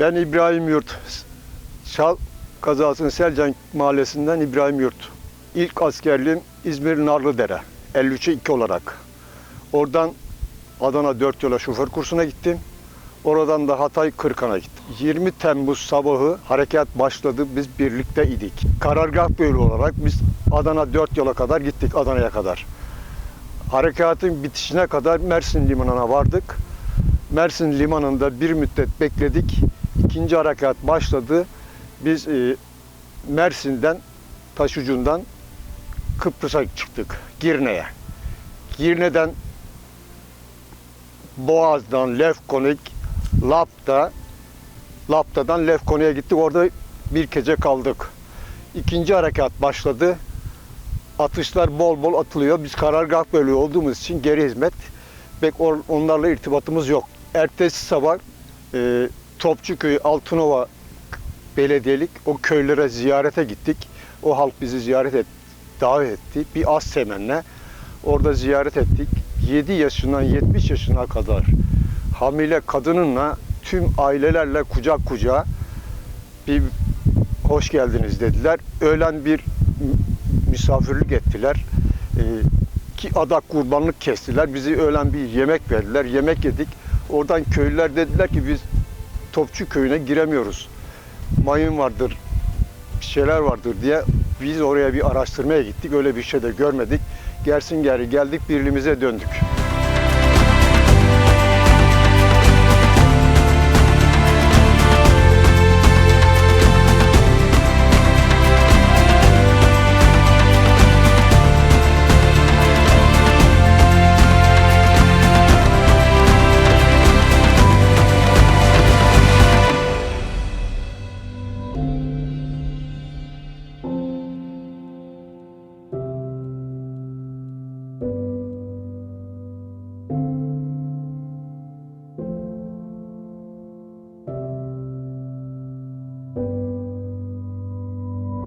Ben İbrahim Yurt. Şal kazasının Selcan Mahallesi'nden İbrahim Yurt. İlk askerliğim İzmir Narlıdere. 53'e 2 olarak. Oradan Adana 4 yola şoför kursuna gittim. Oradan da Hatay Kırkan'a gittim. 20 Temmuz sabahı harekat başladı. Biz birlikte idik. Karargah bölü olarak biz Adana 4 yola kadar gittik Adana'ya kadar. Harekatın bitişine kadar Mersin limanına vardık. Mersin limanında bir müddet bekledik. İkinci harekat başladı. Biz e, Mersin'den, Taşucun'dan Kıbrıs'a çıktık, Girne'ye. Girne'den Boğaz'dan Lefkonik, Lapta, Lapta'dan Lefkonik'e gittik. Orada bir gece kaldık. İkinci harekat başladı. Atışlar bol bol atılıyor. Biz karargah bölüğü olduğumuz için geri hizmet pek onlarla irtibatımız yok. Ertesi sabah e, Topçuköy, Altınova belediyelik o köylere ziyarete gittik. O halk bizi ziyaret et, davet etti. Bir az temenle orada ziyaret ettik. 7 yaşından 70 yaşına kadar hamile kadınınla tüm ailelerle kucak kucağa bir hoş geldiniz dediler. Öğlen bir misafirlik ettiler. Ee, ki adak kurbanlık kestiler. Bizi öğlen bir yemek verdiler. Yemek yedik. Oradan köylüler dediler ki biz Topçu köyüne giremiyoruz. Mayın vardır, şeyler vardır diye biz oraya bir araştırmaya gittik. Öyle bir şey de görmedik. Gelsin geri geldik birliğimize döndük.